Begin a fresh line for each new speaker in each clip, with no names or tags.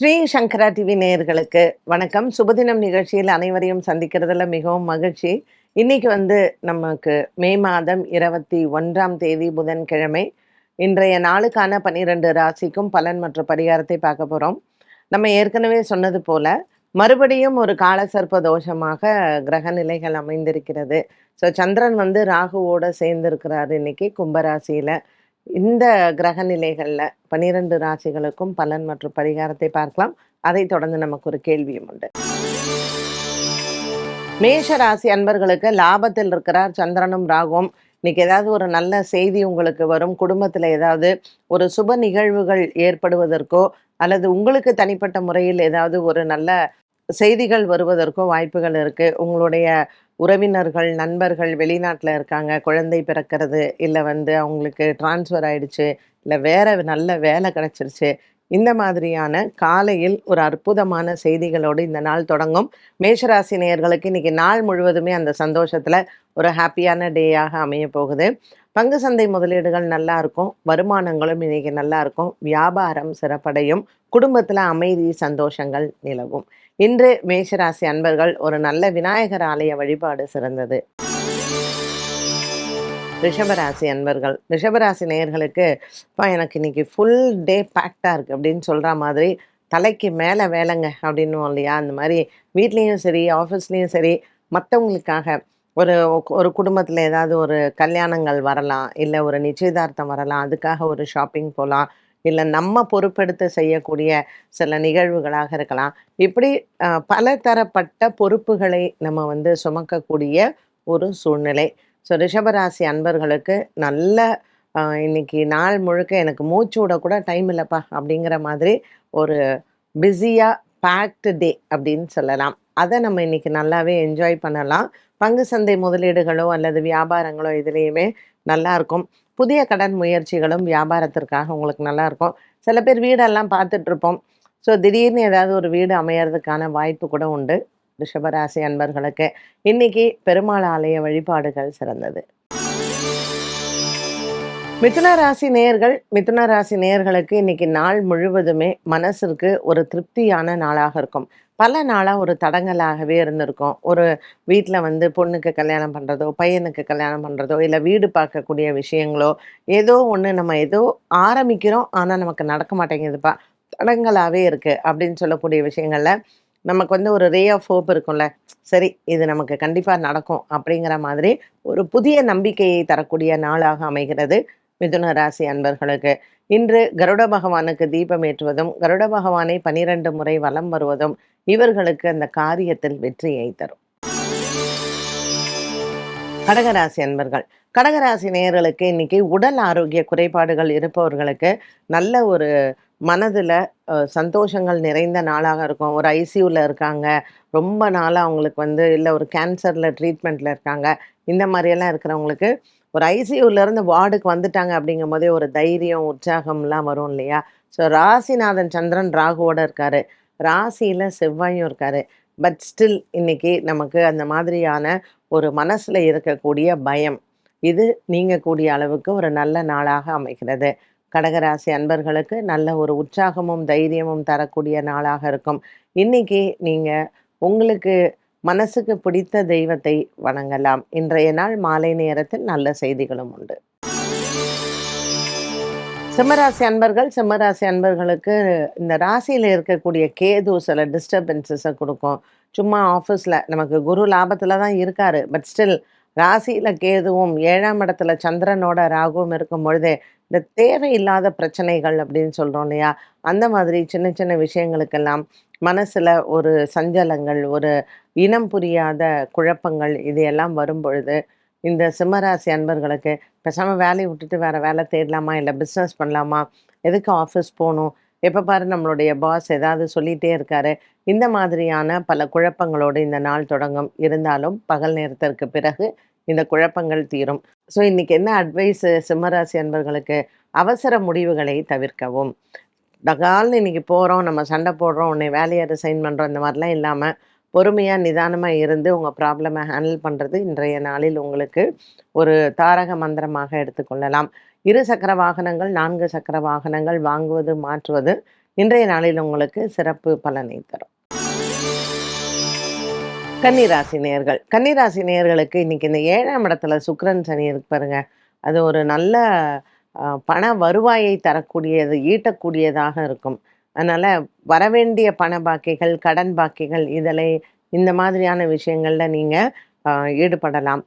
ஸ்ரீ சங்கரா TV நேயர்களுக்கு வணக்கம். சுபதினம் நிகழ்ச்சியில் அனைவரையும் சந்திக்கிறதுல மிகவும் மகிழ்ச்சி. இன்னைக்கு வந்து நமக்கு மே மாதம் இருபத்தி ஒன்றாம் தேதி புதன்கிழமை. இன்றைய நாளுக்கான பன்னிரெண்டு ராசிக்கும் பலன் மற்றும் பரிகாரத்தை பார்க்க போகிறோம் நம்ம ஏற்கனவே சொன்னது போல மறுபடியும் ஒரு காலசர்ப்ப தோஷமாக கிரக நிலைகள் அமைந்திருக்கிறது. ஸோ சந்திரன் வந்து ராகுவோட சேர்ந்திருக்கிறாரு இன்னைக்கு கும்பராசியில். இந்த கிரக நிலைகளில் பன்னிரண்டு ராசிகளுக்கும் பலன் மற்றும் பரிகாரத்தை பார்க்கலாம். அதை தொடர்ந்து நமக்கு ஒரு கேள்வியும் உண்டு. மேஷ ராசி அன்பர்களுக்கு லாபத்தில் இருக்கிறார் சந்திரனும் ராகுவும். இன்னைக்கு ஏதாவது ஒரு நல்ல செய்தி உங்களுக்கு வரும். குடும்பத்தில் ஏதாவது ஒரு சுப நிகழ்வுகள் ஏற்படுவதற்கோ அல்லது உங்களுக்கு தனிப்பட்ட முறையில் ஏதாவது ஒரு நல்ல செய்திகள் வருவதற்கோ வாய்ப்புகள் இருக்கு. உங்களுடைய உறவினர்கள் நண்பர்கள் வெளிநாட்டில் இருக்காங்க குழந்தை பிறக்கிறது இல்லை வந்து அவங்களுக்கு டிரான்ஸ்ஃபர் ஆயிடுச்சு இல்லை வேற நல்ல வேலை கிடச்சிருச்சு. இந்த மாதிரியான காலையில் ஒரு அற்புதமான செய்திகளோடு இந்த நாள் தொடங்கும். மேஷராசி நேயர்களுக்கு இன்றைக்கி நாள் முழுவதுமே அந்த சந்தோஷத்தில் ஒரு ஹாப்பியான டேயாக அமைய போகுது பங்கு சந்தை முதலீடுகள் நல்லா இருக்கும் வருமானங்களும் இன்றைக்கி நல்லா இருக்கும் வியாபாரம் சிறப்படையும் குடும்பத்தில் அமைதி சந்தோஷங்கள் நிலவும். இன்று மேஷராசி அன்பர்கள் ஒரு நல்ல விநாயகர் ஆலய வழிபாடு சிறந்தது. ரிஷபராசி அன்பர்கள் ரிஷபராசி நேயர்களுக்கு இப்போ எனக்கு இன்னைக்கு ஃபுல் டே பேக்டாக இருக்குது அப்படின்னு சொல்கிற மாதிரி தலைக்கு மேலே வேலைங்க அப்படின்னுவோம் இல்லையா? அந்த மாதிரி வீட்லேயும் சரி ஆஃபீஸ்லேயும் சரி மற்றவங்களுக்காக ஒரு ஒரு குடும்பத்தில் ஏதாவது ஒரு கல்யாணங்கள் வரலாம் இல்லை ஒரு நிச்சயதார்த்தம் வரலாம் அதுக்காக ஒரு ஷாப்பிங் போகலாம் இல்லை நம்ம பொறுப்பெடுத்து செய்யக்கூடிய சில நிகழ்வுகளாக இருக்கலாம். இப்படி பல தரப்பட்ட பொறுப்புகளை நம்ம வந்து சுமக்கக்கூடிய ஒரு சூழ்நிலை. ஸோ ரிஷபராசி அன்பர்களுக்கு நல்ல இன்னைக்கு நாள் முழுக்க எனக்கு மூச்சு விட கூட டைம் இல்லைப்பா அப்படிங்கிற மாதிரி ஒரு பிஸியாக பேக்டு டே அப்படின்னு சொல்லலாம். அதை நம்ம இன்னைக்கு நல்லாவே என்ஜாய் பண்ணலாம். பங்கு சந்தை முதலீடுகளோ அல்லது வியாபாரங்களோ இதுலேயுமே நல்லா இருக்கும் புதிய கடன் முயற்சிகளும் வியாபாரத்திற்காக உங்களுக்கு நல்லாயிருக்கும். சில பேர் வீடெல்லாம் பார்த்துட்ருப்போம். ஸோ திடீர்னு ஏதாவது ஒரு வீடு அமையறதுக்கான வாய்ப்பு கூட உண்டு. ரிஷபராசி அன்பர்களுக்கு. இன்னைக்கு பெருமாள் ஆலய வழிபாடுகள் சிறந்தது. மிதுன ராசி நேயர்கள் மிதுன ராசி நேயர்களுக்கு இன்னைக்கு நாள் முழுவதுமே மனசிற்கு ஒரு திருப்தியான நாளாக இருக்கும். பல நாளாக ஒரு தடங்கலாகவே இருந்திருக்கும். ஒரு வீட்டில் வந்து பொண்ணுக்கு கல்யாணம் பண்ணுறதோ பையனுக்கு கல்யாணம் பண்ணுறதோ இல்லை வீடு பார்க்கக்கூடிய விஷயங்களோ ஏதோ ஒன்று நம்ம ஏதோ ஆரம்பிக்கிறோம் ஆனால் நமக்கு நடக்க மாட்டேங்குதுப்பா. தடங்கலாகவே இருக்குது அப்படின்னு சொல்லக்கூடிய விஷயங்களில் நமக்கு வந்து ஒரு ரே ஆஃப் ஹோப் இருக்கும்ல. சரி இது நமக்கு கண்டிப்பாக நடக்கும் அப்படிங்கிற மாதிரி ஒரு புதிய நம்பிக்கையை தரக்கூடிய நாளாக அமைகிறது மிதுன ராசி அன்பர்களுக்கு. இன்று கருட பகவானுக்கு தீபம் ஏற்றுவதும் கருட பகவானை பனிரெண்டு முறை வலம் வருவதும் இவர்களுக்கு அந்த காரியத்தில் வெற்றியை தரும். கடகராசி அன்பர்கள் கடகராசி நேயர்களுக்கு இன்னைக்கு உடல் ஆரோக்கிய குறைபாடுகள் இருப்பவர்களுக்கு நல்ல ஒரு மனதில் சந்தோஷங்கள் நிறைந்த நாளாக இருக்கும். ஒரு ஐசியூவில் இருக்காங்க. ரொம்ப நாளாக அவங்களுக்கு வந்து இல்லை ஒரு கேன்சரில் ட்ரீட்மெண்ட்டில் இருக்காங்க. இந்த மாதிரியெல்லாம் இருக்கிறவங்களுக்கு ஒரு ஐசியூலேருந்து வார்டுக்கு வந்துட்டாங்க அப்படிங்கும் போதே ஒரு தைரியம் உற்சாகம்லாம் வரும் இல்லையா? ஸோ ராசிநாதன் சந்திரன் ராகுவோட இருக்காரு. ராசியில் செவ்வாயும் இருக்காரு. பட் ஸ்டில் இன்னைக்கு நமக்கு அந்த மாதிரியான ஒரு மனசில் இருக்கக்கூடிய பயம். இது நீங்கக்கூடிய அளவுக்கு ஒரு நல்ல நாளாக அமைகிறது. கடகராசி அன்பர்களுக்கு நல்ல ஒரு உற்சாகமும் தைரியமும் தரக்கூடிய நாளாக இருக்கும். இன்னைக்கு நீங்கள் உங்களுக்கு மனசுக்கு பிடித்த தெய்வத்தை வணங்கலாம். இன்றைய நாள் மாலை நேரத்தில் நல்ல செய்திகளும் உண்டு. சிம்மராசி அன்பர்கள் சிம்மராசி அன்பர்களுக்கு இந்த ராசியில் இருக்கக்கூடிய கேது சில டிஸ்டர்பன்சஸை கொடுக்கும். சும்மா ஆஃபீஸில் நமக்கு குரு லாபத்தில் தான் இருக்காரு. பட் ஸ்டில் ராசியில் கேதுவும் ஏழாம் இடத்துல சந்திரனோட ராகுவும் இருக்கும் பொழுதே இந்த தேவையில்லாத பிரச்சனைகள் அப்படின்னு சொல்கிறோம் இல்லையா? அந்த மாதிரி சின்ன சின்ன விஷயங்களுக்கெல்லாம் மனசில் ஒரு சஞ்சலங்கள் ஒரு இனம் புரியாத குழப்பங்கள் இது எல்லாம் வரும் பொழுது இந்த சிம்மராசி அன்பர்களுக்கு பேசாமல் வேலையை விட்டுட்டு வேறு வேலை தேடலாமா? இல்லை பிஸ்னஸ் பண்ணலாமா? எதுக்கு ஆஃபீஸ் போகணும்? எப்போ பாரு நம்மளுடைய பாஸ் ஏதாவது சொல்லிகிட்டே இருக்காரு. இந்த மாதிரியான பல குழப்பங்களோடு இந்த நாள் தொடங்கும். இருந்தாலும் பகல் நேரத்திற்கு பிறகு இந்த குழப்பங்கள் தீரும். ஸோ இன்னைக்கு என்ன அட்வைஸ் சிம்மராசி அன்பர்களுக்கு? அவசர முடிவுகளை தவிர்க்கவும். டகால்னு இன்னைக்கு போகிறோம் நம்ம சண்டை போடுறோம் உன்னை வேலையை ரிசைன் பண்ணுறோம் இந்த மாதிரிலாம் இல்லாமல் பொறுமையாக நிதானமாக இருந்து உங்கள் ப்ராப்ளமை ஹேண்டில் பண்ணுறது இன்றைய நாளில் உங்களுக்கு ஒரு தாரக மந்திரமாக எடுத்துக்கொள்ளலாம் இரு சக்கர வாகனங்கள் நான்கு சக்கர வாகனங்கள் வாங்குவது மாற்றுவது இன்றைய நாளில் உங்களுக்கு சிறப்பு பலனை தரும். கன்னிராசி நேர்கள் கன்னிராசி நேர்களுக்கு இன்னைக்கு இந்த ஏழாம் இடத்துல சுக்கரன் சனி இருக்கு பாருங்க. அது ஒரு நல்ல பண வருவாயை தரக்கூடியது ஈட்டக்கூடியதாக இருக்கும். அதனால் வரவேண்டிய பண பாக்கிகள் கடன் பாக்கிகள் இதில் இந்த மாதிரியான விஷயங்களில் நீங்கள் ஈடுபடலாம்.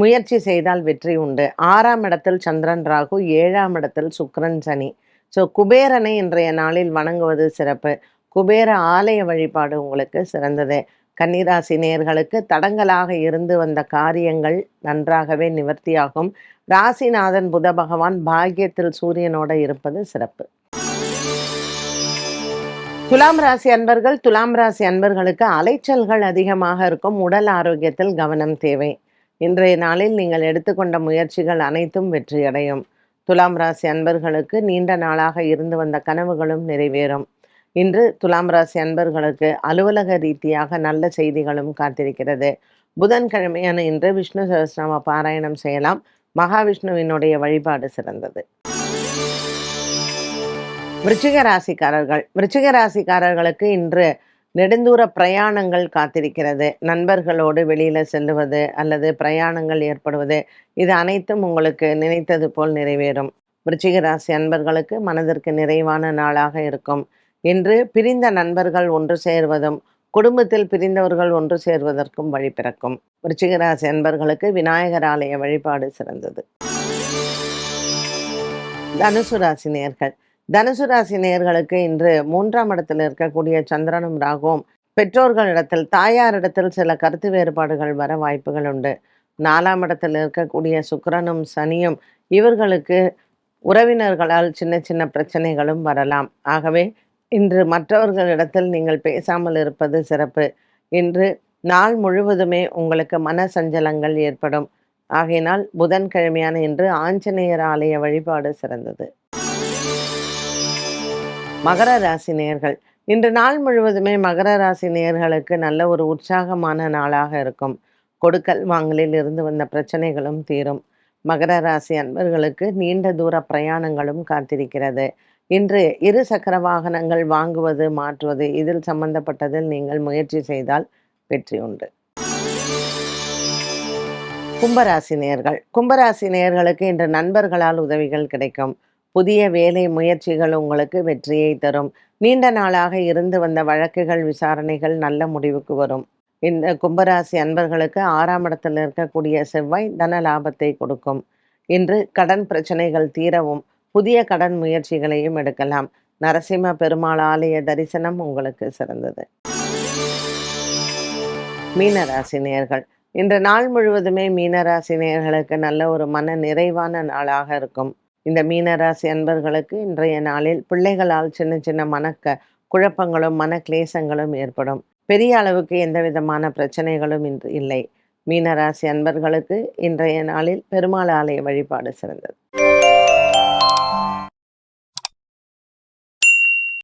முயற்சி செய்தால் வெற்றி உண்டு. ஆறாம் இடத்தில் சந்திரன் ராகு ஏழாம் இடத்தில் சுக்கிரன் சனி. ஸோ குபேரனை இன்றைய நாளில் வணங்குவது சிறப்பு. குபேர ஆலய வழிபாடு உங்களுக்கு சிறந்தது. கன்னிராசி நேர்களுக்கு தடங்கலாக இருந்து வந்த காரியங்கள் நன்றாகவே நிவர்த்தியாகும். ராசிநாதன் புத பகவான் பாக்கியத்தில் சூரியனோட இருப்பது சிறப்பு. துலாம் ராசி அன்பர்கள் துலாம் ராசி அன்பர்களுக்கு அலைச்சல்கள் அதிகமாக இருக்கும். உடல் ஆரோக்கியத்தில் கவனம் தேவை. இன்றைய நாளில் நீங்கள் எடுத்துக்கொண்ட முயற்சிகள் அனைத்தும் வெற்றியடையும். துலாம் ராசி அன்பர்களுக்கு நீண்ட நாளாக இருந்து வந்த கனவுகளும் நிறைவேறும். இன்று துலாம் ராசி அன்பர்களுக்கு அலுவலக ரீதியாக நல்ல செய்திகளும் காத்திருக்கிறது. புதன்கிழமையான இன்று விஷ்ணு சகஸ்ரநாம பாராயணம் செய்யலாம். மகாவிஷ்ணுவினுடைய வழிபாடு சிறந்தது. விருச்சிக ராசிக்காரர்கள். விருச்சிக ராசிக்காரர்களுக்கு இன்று நெடுந்தூர பிரயாணங்கள் காத்திருக்கிறது. நண்பர்களோடு வெளியில செல்லுவது அல்லது பிரயாணங்கள் ஏற்படுவது இது அனைத்தும் உங்களுக்கு நினைத்தது போல் நிறைவேறும். விருச்சிக ராசி அன்பர்களுக்கு மனதிற்கு நிறைவான நாளாக இருக்கும். இன்று பிரிந்த நண்பர்கள் ஒன்று சேர்வதும் குடும்பத்தில் பிரிந்தவர்கள் ஒன்று சேர்வதற்கும் வழி பிறக்கும். விருச்சிக ராசி அன்பர்களுக்கு விநாயகர் ஆலய வழிபாடு சிறந்தது. தனுசு ராசி நேர்கள் தனுசு ராசி நேயர்களுக்கு இன்று மூன்றாம் இடத்தில் இருக்கக்கூடிய சந்திரனும் ராகுவும் பெற்றோர்களிடத்தில் தாயாரிடத்தில் சில கருத்து வேறுபாடுகள் வர வாய்ப்புகள் உண்டு. நாலாம் இடத்தில் இருக்கக்கூடிய சுக்கரனும் சனியும் இவர்களுக்கு உறவினர்களால் சின்ன சின்ன பிரச்சனைகளும் வரலாம். ஆகவே இன்று மற்றவர்களிடத்தில் நீங்கள் பேசாமல் இருப்பது சிறப்பு. இன்று நாள் முழுவதுமே உங்களுக்கு மன சஞ்சலங்கள் ஏற்படும். ஆகையினால் புதன்கிழமையான இன்று ஆஞ்சநேயர் ஆலய வழிபாடு சிறந்தது. மகர ராசி நேர்கள். இன்று நாள் முழுவதுமே மகர ராசி நேர்களுக்கு நல்ல ஒரு உற்சாகமான நாளாக இருக்கும். கொடுக்கல் வாங்கலில் இருந்து வந்த பிரச்சனைகளும் தீரும். மகர ராசி அன்பர்களுக்கு நீண்ட தூர பிரயாணங்களும் காத்திருக்கிறது. இன்று இரு சக்கர வாகனங்கள் வாங்குவது மாற்றுவது இதில் சம்பந்தப்பட்டதில் நீங்கள் முயற்சி செய்தால் வெற்றி உண்டு. கும்பராசி நேர்கள். கும்பராசி நேர்களுக்கு இன்று நண்பர்களால் உதவிகள் கிடைக்கும். புதிய வேலை முயற்சிகள் உங்களுக்கு வெற்றியை தரும். நீண்ட நாளாக இருந்து வந்த வழக்குகள் விசாரணைகள் நல்ல முடிவுக்கு வரும். இந்த கும்பராசி அன்பர்களுக்கு ஆறாம் இடத்தில் இருக்கக்கூடிய செவ்வாய் தன லாபத்தை கொடுக்கும். இன்று கடன் பிரச்சனைகள் தீரவும் புதிய கடன் முயற்சிகளையும் எடுக்கலாம். நரசிம்ம பெருமாள் ஆலய தரிசனம் உங்களுக்கு சிறந்தது. மீனராசி நேர்கள் இன்று நாள் முழுவதுமே மீனராசி நேர்களுக்கு நல்ல ஒரு மன நிறைவான நாளாக இருக்கும். இந்த மீனராசி அன்பர்களுக்கு இன்றைய நாளில் பிள்ளைகளால் சின்ன சின்ன மனக்க குழப்பங்களும் மன கிளேசங்களும் ஏற்படும். பெரிய அளவுக்கு எந்த விதமான பிரச்சனைகளும் இன்று இல்லை. மீனராசி அன்பர்களுக்கு இன்றைய நாளில் பெருமாள் ஆலய வழிபாடு சிறந்தது.